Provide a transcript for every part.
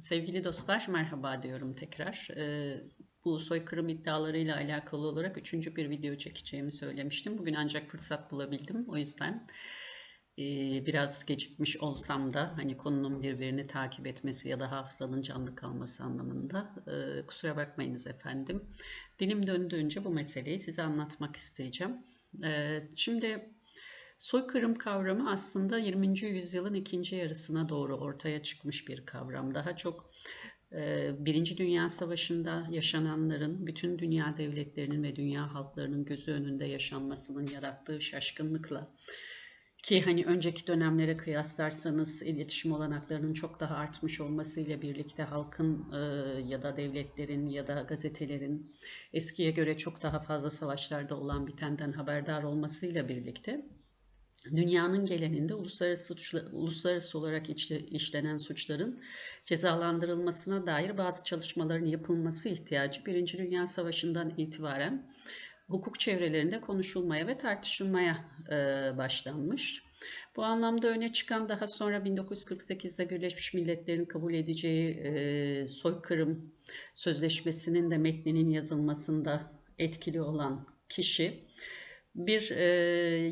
Sevgili dostlar, merhaba diyorum tekrar. Ee, bu soykırım iddialarıyla alakalı olarak üçüncü bir video çekeceğimi söylemiştim. Bugün ancak fırsat bulabildim. O yüzden e, biraz gecikmiş olsam da hani konunun birbirini takip etmesi ya da hafızanın canlı kalması anlamında e, kusura bakmayınız efendim. Dilim döndüğünce bu meseleyi size anlatmak isteyeceğim. Şimdi Soykırım kavramı aslında 20. yüzyılın ikinci yarısına doğru ortaya çıkmış bir kavram. Daha çok e, Birinci Dünya Savaşı'nda yaşananların bütün dünya devletlerinin ve dünya halklarının gözü önünde yaşanmasının yarattığı şaşkınlıkla ki hani önceki dönemlere kıyaslarsanız iletişim olanaklarının çok daha artmış olmasıyla birlikte halkın e, ya da devletlerin ya da gazetelerin eskiye göre çok daha fazla savaşlarda olan bitenden haberdar olmasıyla birlikte dünyanın geleninde uluslararası, suçla, uluslararası olarak işlenen suçların cezalandırılmasına dair bazı çalışmaların yapılması ihtiyacı Birinci Dünya Savaşı'ndan itibaren hukuk çevrelerinde konuşulmaya ve tartışılmaya e, başlanmış. Bu anlamda öne çıkan daha sonra 1948'de Birleşmiş Milletler'in kabul edeceği e, soykırım sözleşmesinin de metninin yazılmasında etkili olan kişi bir e,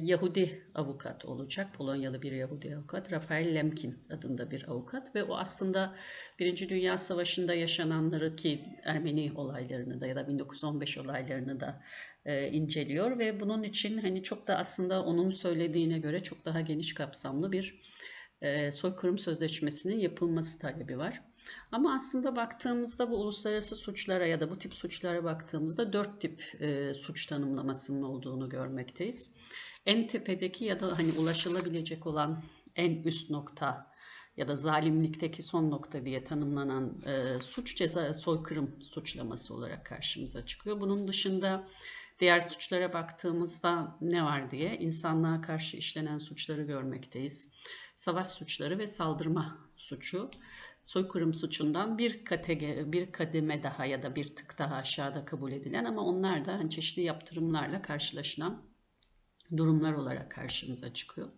Yahudi avukat olacak. Polonyalı bir Yahudi avukat. Rafael Lemkin adında bir avukat ve o aslında Birinci Dünya Savaşı'nda yaşananları ki Ermeni olaylarını da ya da 1915 olaylarını da e, inceliyor ve bunun için hani çok da aslında onun söylediğine göre çok daha geniş kapsamlı bir e, soykırım sözleşmesinin yapılması talebi var. Ama aslında baktığımızda bu uluslararası suçlara ya da bu tip suçlara baktığımızda dört tip e, suç tanımlamasının olduğunu görmekteyiz. En tepedeki ya da hani ulaşılabilecek olan en üst nokta ya da zalimlikteki son nokta diye tanımlanan e, suç ceza soykırım suçlaması olarak karşımıza çıkıyor. Bunun dışında diğer suçlara baktığımızda ne var diye insanlığa karşı işlenen suçları görmekteyiz. Savaş suçları ve saldırma suçu soykırım suçundan bir katege, bir kademe daha ya da bir tık daha aşağıda kabul edilen ama onlar da hani çeşitli yaptırımlarla karşılaşılan durumlar olarak karşımıza çıkıyor.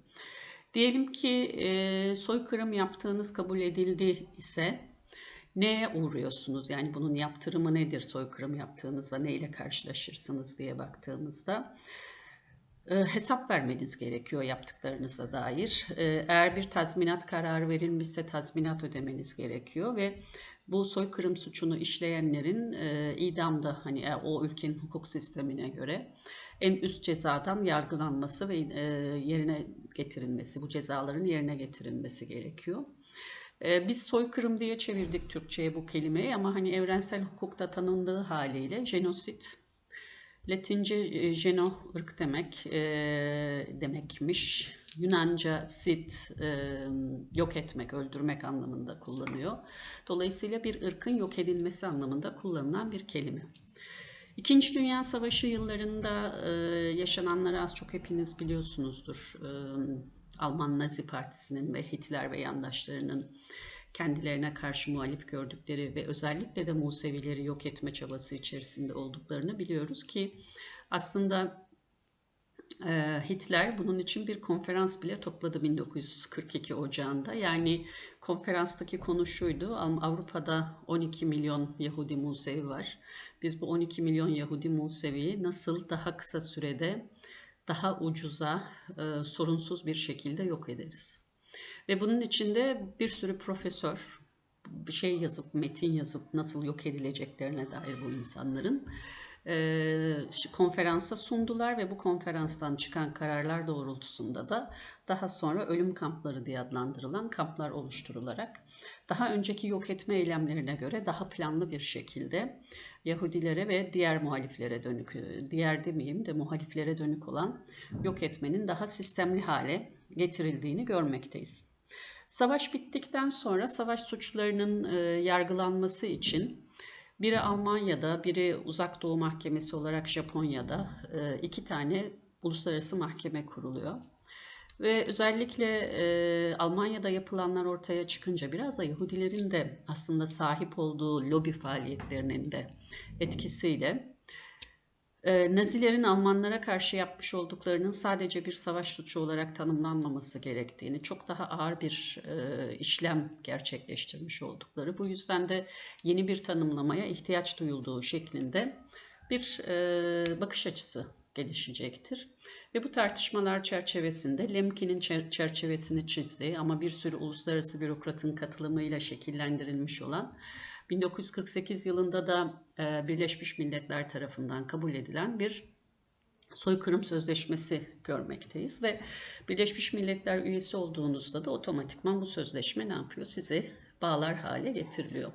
Diyelim ki e, soykırım yaptığınız kabul edildi ise neye uğruyorsunuz? Yani bunun yaptırımı nedir soykırım yaptığınızda neyle karşılaşırsınız diye baktığımızda hesap vermeniz gerekiyor yaptıklarınıza dair. E, eğer bir tazminat kararı verilmişse tazminat ödemeniz gerekiyor ve bu soykırım suçunu işleyenlerin e, idamda hani o ülkenin hukuk sistemine göre en üst cezadan yargılanması ve yerine getirilmesi, bu cezaların yerine getirilmesi gerekiyor. Biz soykırım diye çevirdik Türkçe'ye bu kelimeyi ama hani evrensel hukukta tanındığı haliyle jenosit Latince e, geno ırk demek e, demekmiş. Yunanca sit e, yok etmek, öldürmek anlamında kullanıyor. Dolayısıyla bir ırkın yok edilmesi anlamında kullanılan bir kelime. İkinci Dünya Savaşı yıllarında e, yaşananları az çok hepiniz biliyorsunuzdur. E, Alman Nazi Partisi'nin ve Hitler ve yandaşlarının kendilerine karşı muhalif gördükleri ve özellikle de Musevileri yok etme çabası içerisinde olduklarını biliyoruz ki aslında e, Hitler bunun için bir konferans bile topladı 1942 Ocağı'nda. Yani konferanstaki konu şuydu. Avrupa'da 12 milyon Yahudi Musevi var. Biz bu 12 milyon Yahudi Musevi'yi nasıl daha kısa sürede daha ucuza, e, sorunsuz bir şekilde yok ederiz. Ve bunun içinde bir sürü profesör bir şey yazıp, metin yazıp nasıl yok edileceklerine dair bu insanların e, konferansa sundular ve bu konferanstan çıkan kararlar doğrultusunda da daha sonra ölüm kampları diye adlandırılan kamplar oluşturularak daha önceki yok etme eylemlerine göre daha planlı bir şekilde Yahudilere ve diğer muhaliflere dönük, diğer demeyeyim de muhaliflere dönük olan yok etmenin daha sistemli hale getirildiğini görmekteyiz. Savaş bittikten sonra savaş suçlarının e, yargılanması için biri Almanya'da, biri Uzak Doğu Mahkemesi olarak Japonya'da e, iki tane uluslararası mahkeme kuruluyor. Ve özellikle e, Almanya'da yapılanlar ortaya çıkınca biraz da Yahudilerin de aslında sahip olduğu lobi faaliyetlerinin de etkisiyle e, Nazilerin Almanlara karşı yapmış olduklarının sadece bir savaş suçu olarak tanımlanmaması gerektiğini, çok daha ağır bir e, işlem gerçekleştirmiş oldukları, bu yüzden de yeni bir tanımlamaya ihtiyaç duyulduğu şeklinde bir e, bakış açısı gelişecektir. Ve bu tartışmalar çerçevesinde Lemkin'in çerçevesini çizdiği ama bir sürü uluslararası bürokratın katılımıyla şekillendirilmiş olan 1948 yılında da e, Birleşmiş Milletler tarafından kabul edilen bir soykırım sözleşmesi görmekteyiz ve Birleşmiş Milletler üyesi olduğunuzda da otomatikman bu sözleşme ne yapıyor? Sizi bağlar hale getiriliyor.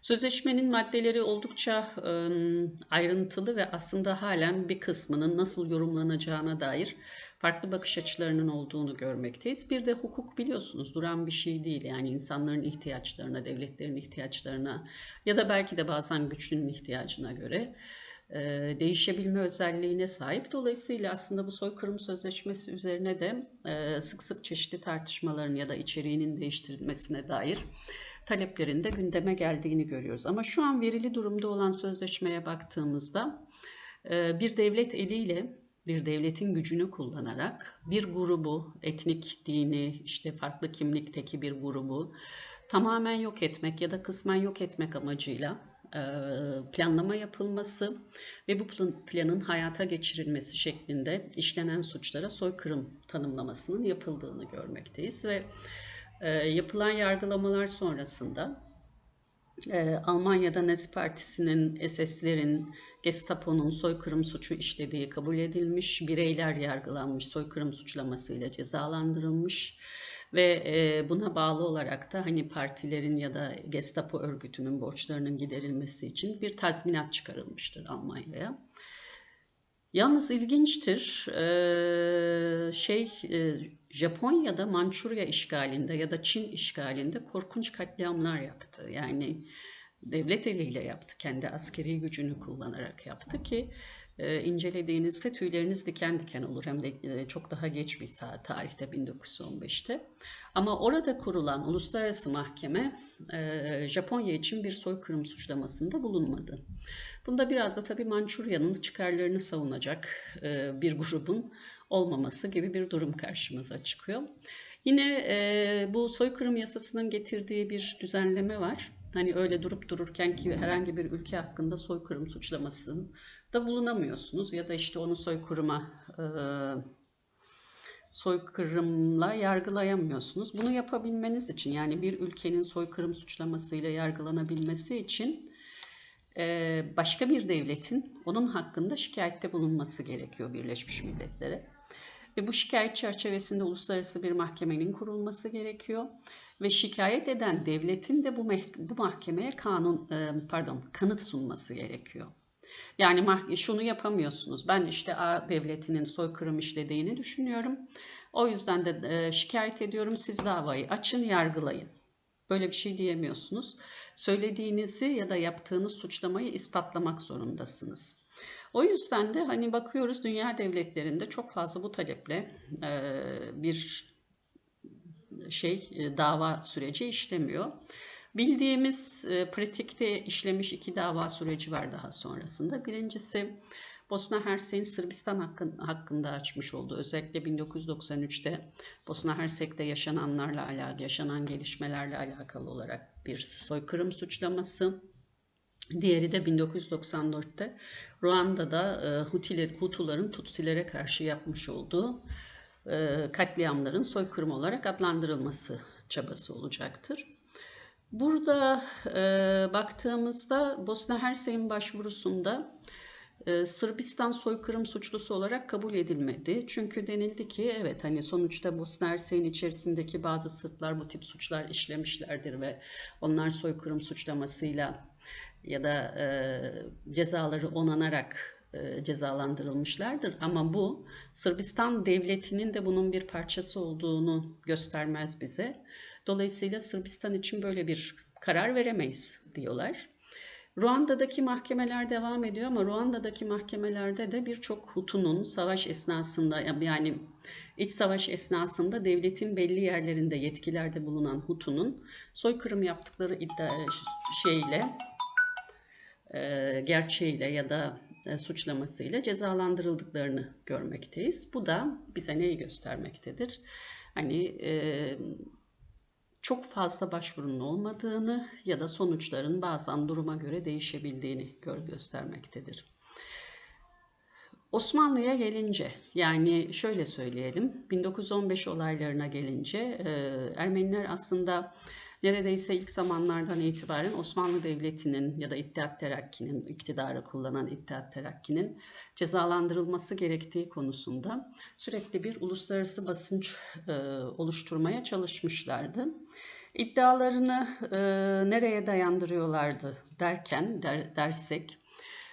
Sözleşmenin maddeleri oldukça e, ayrıntılı ve aslında halen bir kısmının nasıl yorumlanacağına dair farklı bakış açılarının olduğunu görmekteyiz. Bir de hukuk biliyorsunuz duran bir şey değil. Yani insanların ihtiyaçlarına, devletlerin ihtiyaçlarına ya da belki de bazen güçlünün ihtiyacına göre e, değişebilme özelliğine sahip. Dolayısıyla aslında bu soykırım sözleşmesi üzerine de e, sık sık çeşitli tartışmaların ya da içeriğinin değiştirilmesine dair taleplerin de gündeme geldiğini görüyoruz. Ama şu an verili durumda olan sözleşmeye baktığımızda e, bir devlet eliyle bir devletin gücünü kullanarak bir grubu, etnik, dini, işte farklı kimlikteki bir grubu tamamen yok etmek ya da kısmen yok etmek amacıyla planlama yapılması ve bu planın hayata geçirilmesi şeklinde işlenen suçlara soykırım tanımlamasının yapıldığını görmekteyiz ve yapılan yargılamalar sonrasında e, Almanya'da Nazi Partisi'nin, SS'lerin, Gestapo'nun soykırım suçu işlediği kabul edilmiş, bireyler yargılanmış, soykırım suçlamasıyla cezalandırılmış ve e, buna bağlı olarak da hani partilerin ya da Gestapo örgütünün borçlarının giderilmesi için bir tazminat çıkarılmıştır Almanya'ya. Yalnız ilginçtir. Ee, şey e, Japonya'da Mançurya işgalinde ya da Çin işgalinde korkunç katliamlar yaptı. Yani devlet eliyle yaptı. Kendi askeri gücünü kullanarak yaptı ki e, incelediğinizde tüyleriniz diken diken olur. Hem de e, çok daha geç bir saat tarihte 1915'te. Ama orada kurulan uluslararası mahkeme e, Japonya için bir soykırım suçlamasında bulunmadı. Bunda biraz da tabii Mançurya'nın çıkarlarını savunacak e, bir grubun olmaması gibi bir durum karşımıza çıkıyor. Yine e, bu soykırım yasasının getirdiği bir düzenleme var. Hani öyle durup dururken ki herhangi bir ülke hakkında soykırım suçlamasında bulunamıyorsunuz ya da işte onu soykırıma e, soykırımla yargılayamıyorsunuz. Bunu yapabilmeniz için yani bir ülkenin soykırım suçlamasıyla yargılanabilmesi için e, başka bir devletin onun hakkında şikayette bulunması gerekiyor Birleşmiş Milletler'e. Ve bu şikayet çerçevesinde uluslararası bir mahkemenin kurulması gerekiyor ve şikayet eden devletin de bu bu mahkemeye kanun e, pardon kanıt sunması gerekiyor. Yani şunu yapamıyorsunuz. Ben işte A devletinin soykırım işlediğini düşünüyorum. O yüzden de e, şikayet ediyorum. Siz davayı açın, yargılayın. Böyle bir şey diyemiyorsunuz. Söylediğinizi ya da yaptığınız suçlamayı ispatlamak zorundasınız. O yüzden de hani bakıyoruz dünya devletlerinde çok fazla bu taleple e, bir şey e, dava süreci işlemiyor. Bildiğimiz e, pratikte işlemiş iki dava süreci var daha sonrasında. Birincisi Bosna Hersek'in Sırbistan hakkın, hakkında açmış olduğu özellikle 1993'te Bosna Hersek'te yaşananlarla alakalı, yaşanan gelişmelerle alakalı olarak bir soykırım suçlaması. Diğeri de 1994'te Ruanda'da e, Hutiler, Hutuların Tutsilere karşı yapmış olduğu e, katliamların soykırım olarak adlandırılması çabası olacaktır. Burada e, baktığımızda Bosna Hersek'in başvurusunda e, Sırbistan soykırım suçlusu olarak kabul edilmedi. Çünkü denildi ki evet hani sonuçta Bosna Hersek'in içerisindeki bazı Sırplar bu tip suçlar işlemişlerdir ve onlar soykırım suçlamasıyla ya da e, cezaları onanarak e, cezalandırılmışlardır. Ama bu Sırbistan devletinin de bunun bir parçası olduğunu göstermez bize. Dolayısıyla Sırbistan için böyle bir karar veremeyiz diyorlar. Ruanda'daki mahkemeler devam ediyor ama Ruanda'daki mahkemelerde de birçok Hutu'nun savaş esnasında yani iç savaş esnasında devletin belli yerlerinde yetkilerde bulunan Hutu'nun soykırım yaptıkları iddia şeyle e, gerçeğiyle ya da e, suçlamasıyla cezalandırıldıklarını görmekteyiz. Bu da bize neyi göstermektedir? Hani e, çok fazla başvurunun olmadığını ya da sonuçların bazen duruma göre değişebildiğini gör göstermektedir. Osmanlı'ya gelince yani şöyle söyleyelim 1915 olaylarına gelince Ermeniler aslında neredeyse ilk zamanlardan itibaren Osmanlı Devleti'nin ya da İttihat Terakki'nin iktidarı kullanan İttihat Terakki'nin cezalandırılması gerektiği konusunda sürekli bir uluslararası basınç e, oluşturmaya çalışmışlardı. İddialarını e, nereye dayandırıyorlardı derken der, dersek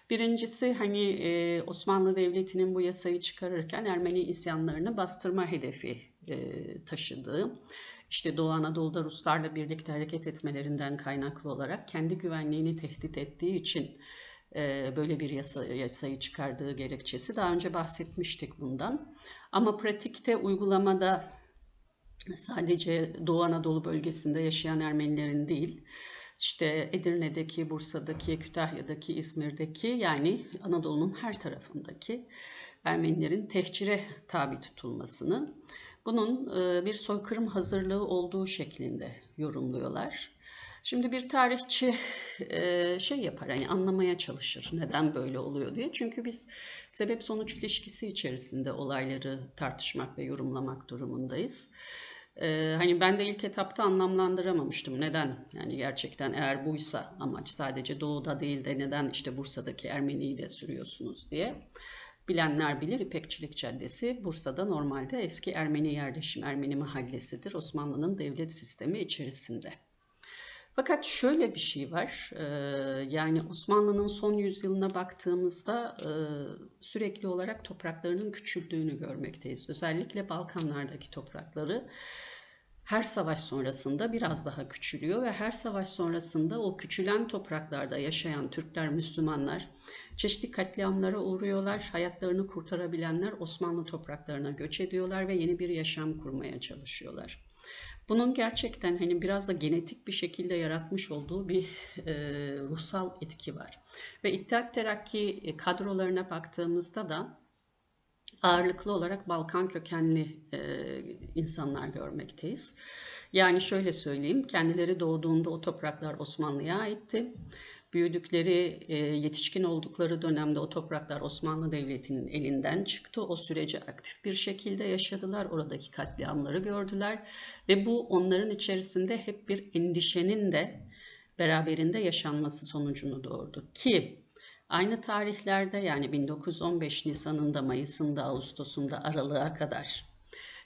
Birincisi hani e, Osmanlı Devleti'nin bu yasayı çıkarırken Ermeni isyanlarını bastırma hedefi e, taşıdığı, işte Doğu Anadolu'da Ruslarla birlikte hareket etmelerinden kaynaklı olarak kendi güvenliğini tehdit ettiği için böyle bir yasa, yasayı çıkardığı gerekçesi. Daha önce bahsetmiştik bundan. Ama pratikte uygulamada sadece Doğu Anadolu bölgesinde yaşayan Ermenilerin değil, işte Edirne'deki, Bursa'daki, Kütahya'daki, İzmir'deki yani Anadolu'nun her tarafındaki Ermenilerin tehcire tabi tutulmasını bunun e, bir soykırım hazırlığı olduğu şeklinde yorumluyorlar. Şimdi bir tarihçi e, şey yapar hani anlamaya çalışır neden böyle oluyor diye. Çünkü biz sebep sonuç ilişkisi içerisinde olayları tartışmak ve yorumlamak durumundayız. Ee, hani ben de ilk etapta anlamlandıramamıştım. Neden? Yani gerçekten eğer buysa amaç sadece doğuda değil de neden işte Bursa'daki Ermeniyi de sürüyorsunuz diye. Bilenler bilir İpekçilik Caddesi Bursa'da normalde eski Ermeni yerleşim, Ermeni mahallesidir Osmanlı'nın devlet sistemi içerisinde. Fakat şöyle bir şey var, yani Osmanlı'nın son yüzyılına baktığımızda sürekli olarak topraklarının küçüldüğünü görmekteyiz. Özellikle Balkanlardaki toprakları her savaş sonrasında biraz daha küçülüyor ve her savaş sonrasında o küçülen topraklarda yaşayan Türkler, Müslümanlar çeşitli katliamlara uğruyorlar. Hayatlarını kurtarabilenler Osmanlı topraklarına göç ediyorlar ve yeni bir yaşam kurmaya çalışıyorlar. Bunun gerçekten hani biraz da genetik bir şekilde yaratmış olduğu bir e, ruhsal etki var. Ve İttihat Terakki kadrolarına baktığımızda da ağırlıklı olarak Balkan kökenli e, insanlar görmekteyiz. Yani şöyle söyleyeyim, kendileri doğduğunda o topraklar Osmanlı'ya aitti. Büyüdükleri, e, yetişkin oldukları dönemde o topraklar Osmanlı Devleti'nin elinden çıktı. O süreci aktif bir şekilde yaşadılar. Oradaki katliamları gördüler. Ve bu onların içerisinde hep bir endişenin de beraberinde yaşanması sonucunu doğurdu. Ki aynı tarihlerde yani 1915 Nisan'ında, Mayıs'ında, Ağustos'unda, Aralık'a kadar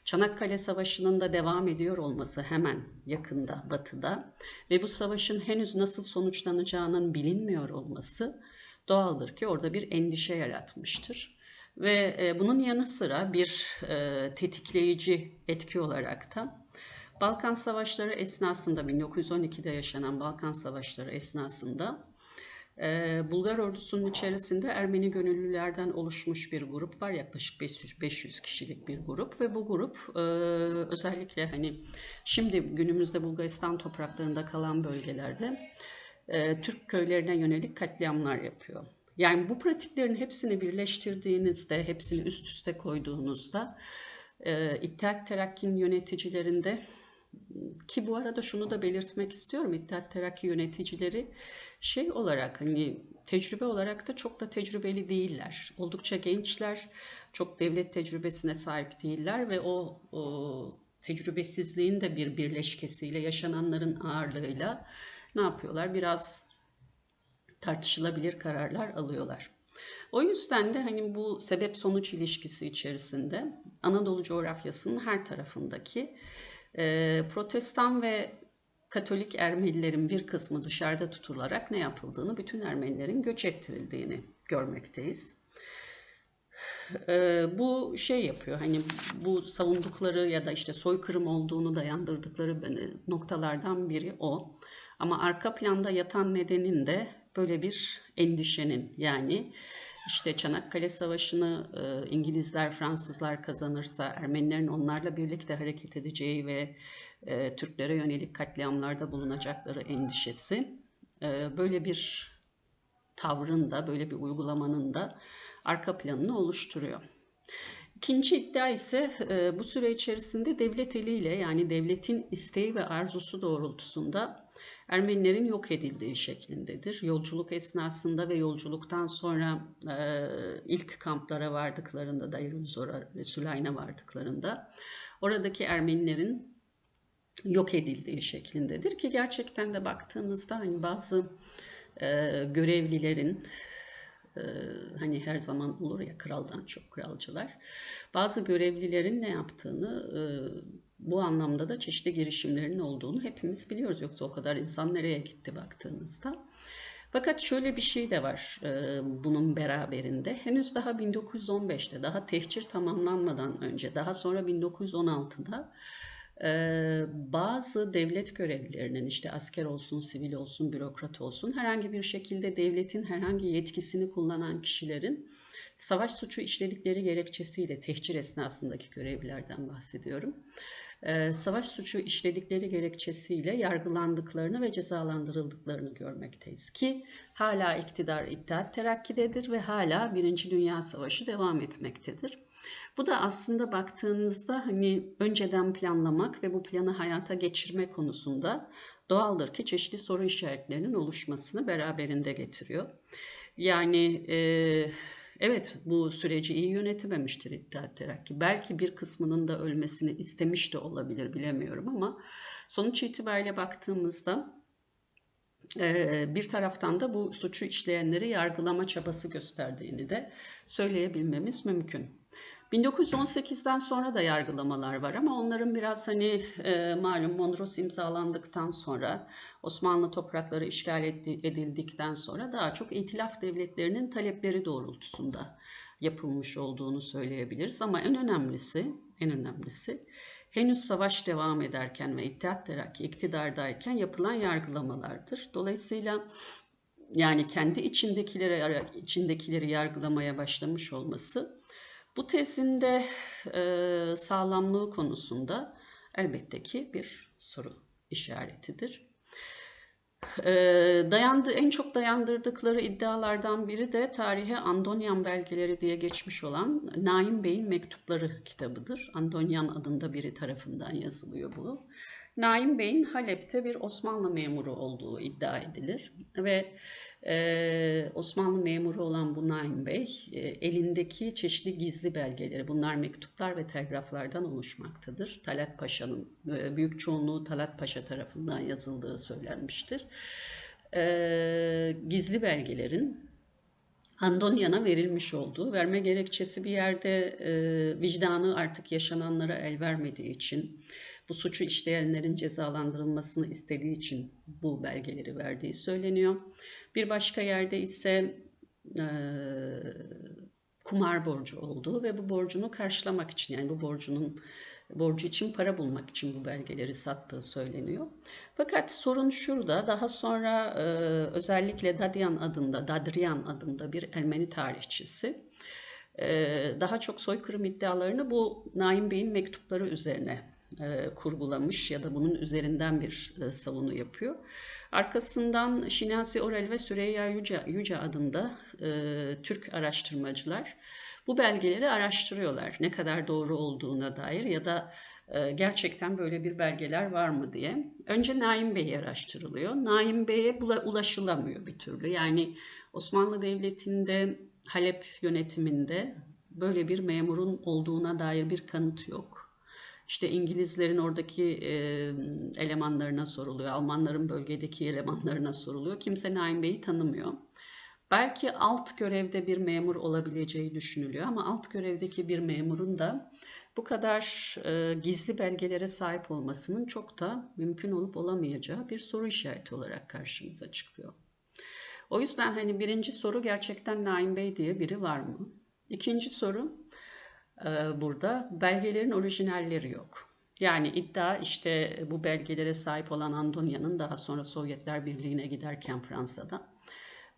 Çanakkale Savaşı'nın da devam ediyor olması hemen yakında batıda ve bu savaşın henüz nasıl sonuçlanacağının bilinmiyor olması doğaldır ki orada bir endişe yaratmıştır. Ve e, bunun yanı sıra bir e, tetikleyici etki olarak da Balkan Savaşları esnasında 1912'de yaşanan Balkan Savaşları esnasında Bulgar ordusunun içerisinde Ermeni gönüllülerden oluşmuş bir grup var. Yaklaşık 500, 500 kişilik bir grup ve bu grup e, özellikle hani şimdi günümüzde Bulgaristan topraklarında kalan bölgelerde e, Türk köylerine yönelik katliamlar yapıyor. Yani bu pratiklerin hepsini birleştirdiğinizde, hepsini üst üste koyduğunuzda e, İttihat Terakki'nin yöneticilerinde ki bu arada şunu da belirtmek istiyorum. İttihat Terakki yöneticileri şey olarak hani tecrübe olarak da çok da tecrübeli değiller. Oldukça gençler, çok devlet tecrübesine sahip değiller ve o, o tecrübesizliğin de bir birleşkesiyle, yaşananların ağırlığıyla ne yapıyorlar? Biraz tartışılabilir kararlar alıyorlar. O yüzden de hani bu sebep sonuç ilişkisi içerisinde Anadolu coğrafyasının her tarafındaki e, Protestan ve Katolik Ermenilerin bir kısmı dışarıda tutularak ne yapıldığını, bütün Ermenilerin göç ettirildiğini görmekteyiz. Ee, bu şey yapıyor hani bu savundukları ya da işte soykırım olduğunu dayandırdıkları noktalardan biri o. Ama arka planda yatan nedenin de böyle bir endişenin yani işte Çanakkale Savaşı'nı e, İngilizler, Fransızlar kazanırsa Ermenilerin onlarla birlikte hareket edeceği ve e, Türklere yönelik katliamlarda bulunacakları endişesi e, böyle bir tavrın da böyle bir uygulamanın da arka planını oluşturuyor. İkinci iddia ise e, bu süre içerisinde devlet eliyle yani devletin isteği ve arzusu doğrultusunda Ermenilerin yok edildiği şeklindedir. Yolculuk esnasında ve yolculuktan sonra e, ilk kamplara vardıklarında, Dayır Zor'a ve Sülayna vardıklarında oradaki Ermenilerin yok edildiği şeklindedir ki gerçekten de baktığınızda hani bazı e, görevlilerin e, hani her zaman olur ya kraldan çok kralcılar bazı görevlilerin ne yaptığını e, bu anlamda da çeşitli girişimlerin olduğunu hepimiz biliyoruz. Yoksa o kadar insan nereye gitti baktığınızda. Fakat şöyle bir şey de var e, bunun beraberinde. Henüz daha 1915'te, daha tehcir tamamlanmadan önce, daha sonra 1916'da e, bazı devlet görevlilerinin işte asker olsun, sivil olsun, bürokrat olsun herhangi bir şekilde devletin herhangi yetkisini kullanan kişilerin savaş suçu işledikleri gerekçesiyle tehcir esnasındaki görevlilerden bahsediyorum e, savaş suçu işledikleri gerekçesiyle yargılandıklarını ve cezalandırıldıklarını görmekteyiz ki hala iktidar İttihat Terakki'dedir ve hala Birinci Dünya Savaşı devam etmektedir. Bu da aslında baktığınızda hani önceden planlamak ve bu planı hayata geçirme konusunda doğaldır ki çeşitli soru işaretlerinin oluşmasını beraberinde getiriyor. Yani e, Evet bu süreci iyi yönetememiştir İttihat Terakki. Belki bir kısmının da ölmesini istemiş de olabilir bilemiyorum ama sonuç itibariyle baktığımızda bir taraftan da bu suçu işleyenleri yargılama çabası gösterdiğini de söyleyebilmemiz mümkün. 1918'den sonra da yargılamalar var ama onların biraz hani e, malum Mondros imzalandıktan sonra Osmanlı toprakları işgal edildikten sonra daha çok itilaf devletlerinin talepleri doğrultusunda yapılmış olduğunu söyleyebiliriz. Ama en önemlisi, en önemlisi henüz savaş devam ederken ve İttihat Terakki iktidardayken yapılan yargılamalardır. Dolayısıyla yani kendi içindekileri içindekileri yargılamaya başlamış olması bu tezin de e, sağlamlığı konusunda elbette ki bir soru işaretidir. E, dayandı, en çok dayandırdıkları iddialardan biri de tarihe Andonyan belgeleri diye geçmiş olan Naim Bey'in mektupları kitabıdır. Andonyan adında biri tarafından yazılıyor bu. Naim Bey'in Halep'te bir Osmanlı memuru olduğu iddia edilir ve ee, Osmanlı memuru olan bu Naim Bey e, elindeki çeşitli gizli belgeleri bunlar mektuplar ve telgraflardan oluşmaktadır. Talat Paşa'nın e, büyük çoğunluğu Talat Paşa tarafından yazıldığı söylenmiştir. E, gizli belgelerin Andonyan'a verilmiş olduğu, verme gerekçesi bir yerde e, vicdanı artık yaşananlara el vermediği için, bu suçu işleyenlerin cezalandırılmasını istediği için bu belgeleri verdiği söyleniyor. Bir başka yerde ise e, kumar borcu olduğu ve bu borcunu karşılamak için yani bu borcunun borcu için para bulmak için bu belgeleri sattığı söyleniyor. Fakat sorun şurada daha sonra e, özellikle Dadyan adında, Dadrian adında bir Ermeni tarihçisi daha çok soykırım iddialarını bu Naim Bey'in mektupları üzerine e, kurgulamış ya da bunun üzerinden bir e, savunu yapıyor. Arkasından Şinasi Orel ve Süreyya Yüce, Yüce adında e, Türk araştırmacılar bu belgeleri araştırıyorlar. Ne kadar doğru olduğuna dair ya da gerçekten böyle bir belgeler var mı diye. Önce Naim Bey araştırılıyor. Naim Bey'e ulaşılamıyor bir türlü. Yani Osmanlı Devleti'nde Halep yönetiminde böyle bir memurun olduğuna dair bir kanıt yok. İşte İngilizlerin oradaki e, elemanlarına soruluyor. Almanların bölgedeki elemanlarına soruluyor. Kimse Naim Bey'i tanımıyor. Belki alt görevde bir memur olabileceği düşünülüyor ama alt görevdeki bir memurun da bu kadar e, gizli belgelere sahip olmasının çok da mümkün olup olamayacağı bir soru işareti olarak karşımıza çıkıyor. O yüzden hani birinci soru gerçekten Naim Bey diye biri var mı? İkinci soru burada belgelerin orijinalleri yok. Yani iddia işte bu belgelere sahip olan Andonya'nın daha sonra Sovyetler Birliği'ne giderken Fransa'da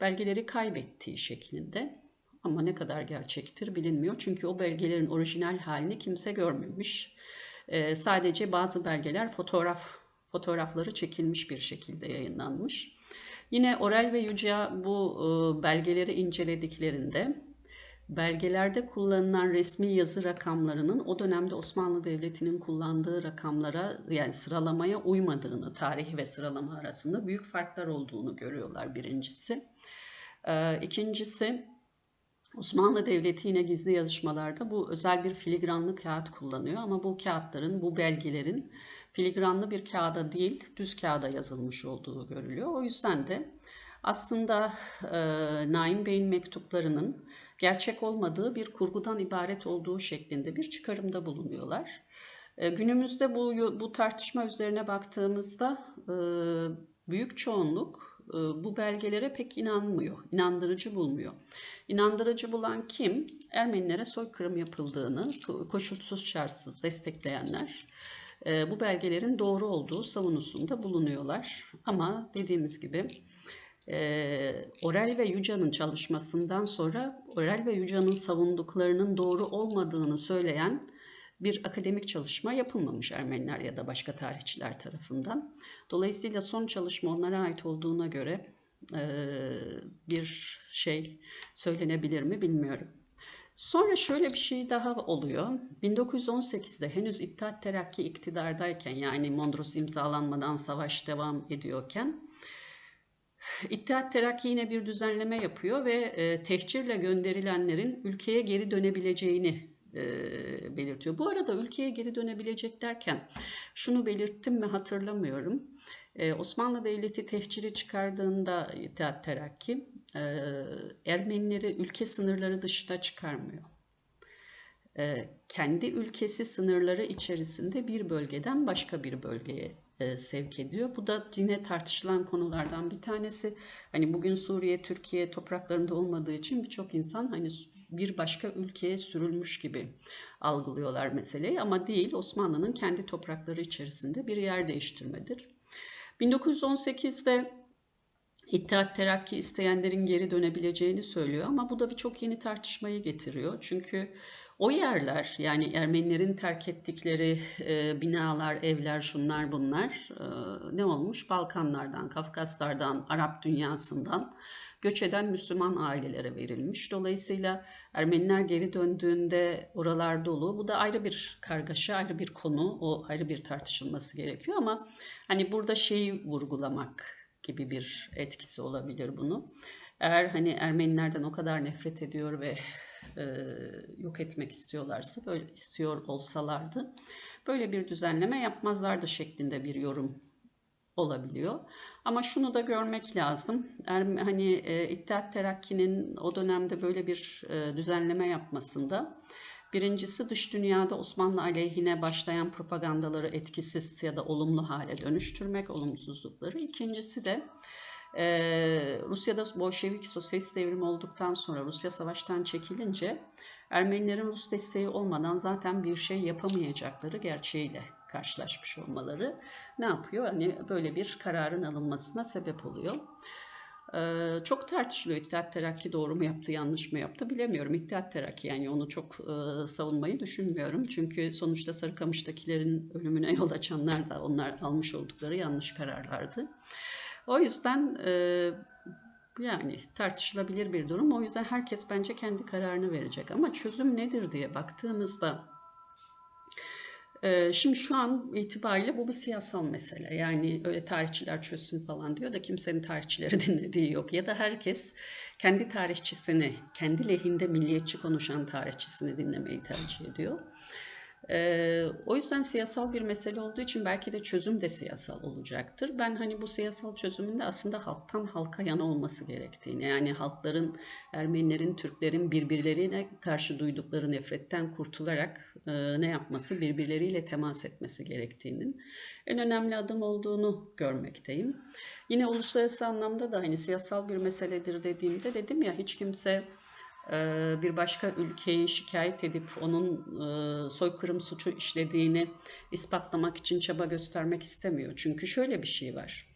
belgeleri kaybettiği şeklinde. Ama ne kadar gerçektir bilinmiyor. Çünkü o belgelerin orijinal halini kimse görmemiş. Ee, sadece bazı belgeler fotoğraf fotoğrafları çekilmiş bir şekilde yayınlanmış. Yine Orel ve Yüce bu e, belgeleri incelediklerinde belgelerde kullanılan resmi yazı rakamlarının o dönemde Osmanlı Devleti'nin kullandığı rakamlara yani sıralamaya uymadığını, tarih ve sıralama arasında büyük farklar olduğunu görüyorlar birincisi. Ee, ikincisi Osmanlı Devleti yine gizli yazışmalarda bu özel bir filigranlı kağıt kullanıyor ama bu kağıtların, bu belgelerin filigranlı bir kağıda değil düz kağıda yazılmış olduğu görülüyor. O yüzden de aslında e, Naim Bey'in mektuplarının gerçek olmadığı bir kurgudan ibaret olduğu şeklinde bir çıkarımda bulunuyorlar. E, günümüzde bu, bu tartışma üzerine baktığımızda e, büyük çoğunluk e, bu belgelere pek inanmıyor, inandırıcı bulmuyor. İnandırıcı bulan kim? Ermenilere soykırım yapıldığını koşulsuz şartsız destekleyenler e, bu belgelerin doğru olduğu savunusunda bulunuyorlar. Ama dediğimiz gibi e, Orel ve Yüca'nın çalışmasından sonra Orel ve Yüca'nın savunduklarının doğru olmadığını söyleyen bir akademik çalışma yapılmamış Ermeniler ya da başka tarihçiler tarafından. Dolayısıyla son çalışma onlara ait olduğuna göre e, bir şey söylenebilir mi bilmiyorum. Sonra şöyle bir şey daha oluyor. 1918'de henüz İttihat Terakki iktidardayken yani Mondros imzalanmadan savaş devam ediyorken İttihat Terakki yine bir düzenleme yapıyor ve e, tehcirle gönderilenlerin ülkeye geri dönebileceğini e, belirtiyor. Bu arada ülkeye geri dönebilecek derken şunu belirttim mi hatırlamıyorum. E, Osmanlı Devleti tehciri çıkardığında İttihat Terakki e, Ermenileri ülke sınırları dışına çıkarmıyor. E, kendi ülkesi sınırları içerisinde bir bölgeden başka bir bölgeye e, sevk ediyor. Bu da yine tartışılan konulardan bir tanesi. Hani bugün Suriye, Türkiye topraklarında olmadığı için birçok insan hani bir başka ülkeye sürülmüş gibi algılıyorlar meseleyi ama değil Osmanlı'nın kendi toprakları içerisinde bir yer değiştirmedir. 1918'de İttihat Terakki isteyenlerin geri dönebileceğini söylüyor ama bu da birçok yeni tartışmayı getiriyor. Çünkü o yerler yani Ermenilerin terk ettikleri e, binalar, evler, şunlar bunlar e, ne olmuş? Balkanlardan, Kafkaslardan, Arap dünyasından göç eden Müslüman ailelere verilmiş. Dolayısıyla Ermeniler geri döndüğünde oralar dolu. Bu da ayrı bir kargaşa, ayrı bir konu. O ayrı bir tartışılması gerekiyor ama hani burada şeyi vurgulamak gibi bir etkisi olabilir bunu. Eğer hani Ermenilerden o kadar nefret ediyor ve e, yok etmek istiyorlarsa, böyle istiyor olsalardı böyle bir düzenleme yapmazlardı şeklinde bir yorum olabiliyor. Ama şunu da görmek lazım. Er, hani e, İttihat Terakki'nin o dönemde böyle bir e, düzenleme yapmasında birincisi dış dünyada Osmanlı aleyhine başlayan propagandaları etkisiz ya da olumlu hale dönüştürmek, olumsuzlukları. İkincisi de ee, Rusya'da Bolşevik sosyalist devrim olduktan sonra Rusya savaştan çekilince Ermenilerin Rus desteği olmadan zaten bir şey yapamayacakları gerçeğiyle karşılaşmış olmaları ne yapıyor? Hani böyle bir kararın alınmasına sebep oluyor. Ee, çok tartışılıyor İttihat Terakki doğru mu yaptı, yanlış mı yaptı bilemiyorum. İttihat Terakki yani onu çok e, savunmayı düşünmüyorum. Çünkü sonuçta Sarıkamış'takilerin ölümüne yol açanlar da onlar almış oldukları yanlış kararlardı. O yüzden e, yani tartışılabilir bir durum. O yüzden herkes bence kendi kararını verecek. Ama çözüm nedir diye baktığımızda e, şimdi şu an itibariyle bu bir siyasal mesele. Yani öyle tarihçiler çözsün falan diyor da kimsenin tarihçileri dinlediği yok. Ya da herkes kendi tarihçisini, kendi lehinde milliyetçi konuşan tarihçisini dinlemeyi tercih ediyor. Ee, o yüzden siyasal bir mesele olduğu için belki de çözüm de siyasal olacaktır. Ben hani bu siyasal çözümün de aslında halktan halka yana olması gerektiğini, yani halkların, Ermenilerin, Türklerin birbirlerine karşı duydukları nefretten kurtularak e, ne yapması, birbirleriyle temas etmesi gerektiğinin en önemli adım olduğunu görmekteyim. Yine uluslararası anlamda da hani siyasal bir meseledir dediğimde dedim ya hiç kimse e, bir başka ülkeyi şikayet edip onun e, soykırım suçu işlediğini ispatlamak için çaba göstermek istemiyor. Çünkü şöyle bir şey var.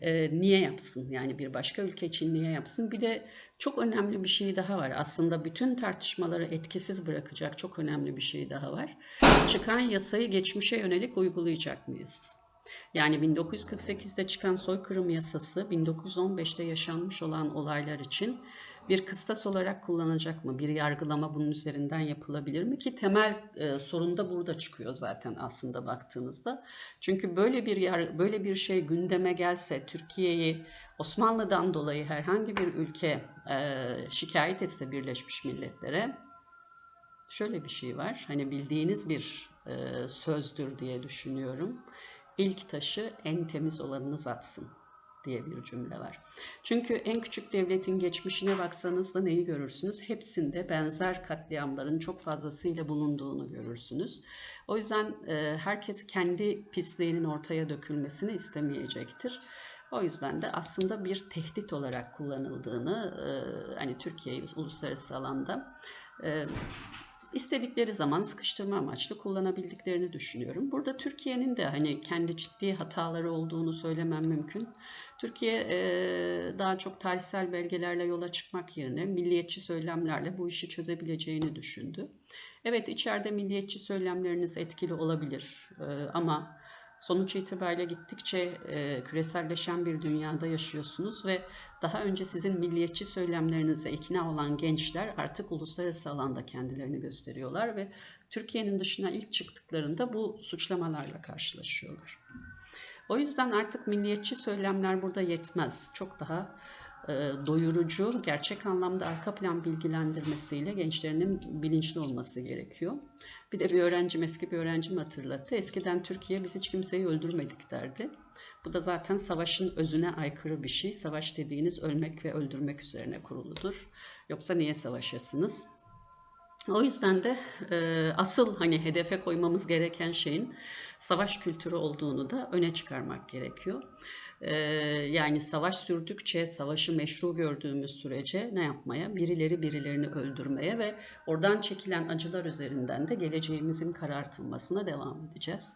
E, niye yapsın? Yani bir başka ülke için niye yapsın? Bir de çok önemli bir şey daha var. Aslında bütün tartışmaları etkisiz bırakacak çok önemli bir şey daha var. Çıkan yasayı geçmişe yönelik uygulayacak mıyız? Yani 1948'de çıkan soykırım yasası 1915'te yaşanmış olan olaylar için bir kıstas olarak kullanacak mı? Bir yargılama bunun üzerinden yapılabilir mi ki temel e, sorun da burada çıkıyor zaten aslında baktığınızda. Çünkü böyle bir yer, böyle bir şey gündeme gelse Türkiye'yi Osmanlı'dan dolayı herhangi bir ülke e, şikayet etse Birleşmiş Milletler'e şöyle bir şey var. Hani bildiğiniz bir e, sözdür diye düşünüyorum. İlk taşı en temiz olanınız atsın diye bir cümle var. Çünkü en küçük devletin geçmişine baksanız da neyi görürsünüz? Hepsinde benzer katliamların çok fazlasıyla bulunduğunu görürsünüz. O yüzden e, herkes kendi pisliğinin ortaya dökülmesini istemeyecektir. O yüzden de aslında bir tehdit olarak kullanıldığını e, hani Türkiye'yi uluslararası alanda e, istedikleri zaman sıkıştırma amaçlı kullanabildiklerini düşünüyorum. Burada Türkiye'nin de hani kendi ciddi hataları olduğunu söylemem mümkün. Türkiye e, daha çok tarihsel belgelerle yola çıkmak yerine milliyetçi söylemlerle bu işi çözebileceğini düşündü. Evet içeride milliyetçi söylemleriniz etkili olabilir e, ama Sonuç itibariyle gittikçe e, küreselleşen bir dünyada yaşıyorsunuz ve daha önce sizin milliyetçi söylemlerinize ikna olan gençler artık uluslararası alanda kendilerini gösteriyorlar ve Türkiye'nin dışına ilk çıktıklarında bu suçlamalarla karşılaşıyorlar. O yüzden artık milliyetçi söylemler burada yetmez. Çok daha doyurucu, gerçek anlamda arka plan bilgilendirmesiyle gençlerinin bilinçli olması gerekiyor. Bir de bir öğrencim, eski bir öğrencim hatırlattı. Eskiden Türkiye biz hiç kimseyi öldürmedik derdi. Bu da zaten savaşın özüne aykırı bir şey. Savaş dediğiniz ölmek ve öldürmek üzerine kuruludur. Yoksa niye savaşasınız? O yüzden de e, asıl hani hedefe koymamız gereken şeyin savaş kültürü olduğunu da öne çıkarmak gerekiyor. E, yani savaş sürdükçe, savaşı meşru gördüğümüz sürece ne yapmaya? Birileri birilerini öldürmeye ve oradan çekilen acılar üzerinden de geleceğimizin karartılmasına devam edeceğiz.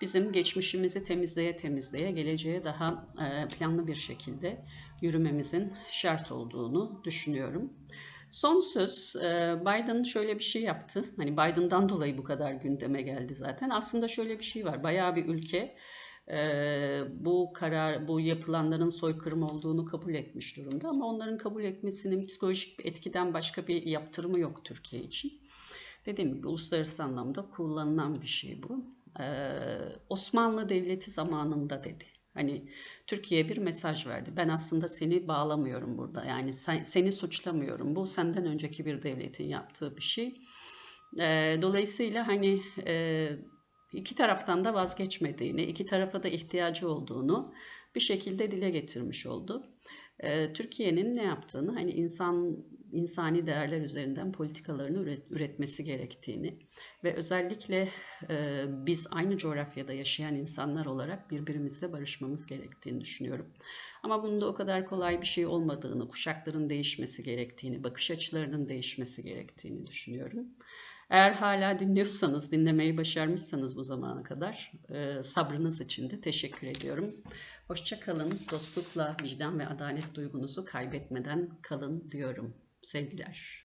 Bizim geçmişimizi temizleye temizleye geleceğe daha e, planlı bir şekilde yürümemizin şart olduğunu düşünüyorum. Son söz, e, Biden şöyle bir şey yaptı. Hani Biden'dan dolayı bu kadar gündeme geldi zaten. Aslında şöyle bir şey var. Bayağı bir ülke e, bu karar, bu yapılanların soykırım olduğunu kabul etmiş durumda. Ama onların kabul etmesinin psikolojik bir etkiden başka bir yaptırımı yok Türkiye için. Dediğim gibi uluslararası anlamda kullanılan bir şey bu. Ee, Osmanlı Devleti zamanında dedi. Hani Türkiye bir mesaj verdi. Ben aslında seni bağlamıyorum burada. Yani sen, seni suçlamıyorum. Bu senden önceki bir devletin yaptığı bir şey. E, dolayısıyla hani e, iki taraftan da vazgeçmediğini, iki tarafa da ihtiyacı olduğunu bir şekilde dile getirmiş oldu. E, Türkiye'nin ne yaptığını, hani insan insani değerler üzerinden politikalarını üretmesi gerektiğini ve özellikle e, biz aynı coğrafyada yaşayan insanlar olarak birbirimizle barışmamız gerektiğini düşünüyorum. Ama bunda o kadar kolay bir şey olmadığını, kuşakların değişmesi gerektiğini, bakış açılarının değişmesi gerektiğini düşünüyorum. Eğer hala dinliyorsanız, dinlemeyi başarmışsanız bu zamana kadar e, sabrınız için de teşekkür ediyorum. Hoşça kalın, dostlukla, vicdan ve adalet duygunuzu kaybetmeden kalın diyorum. Sevgiler.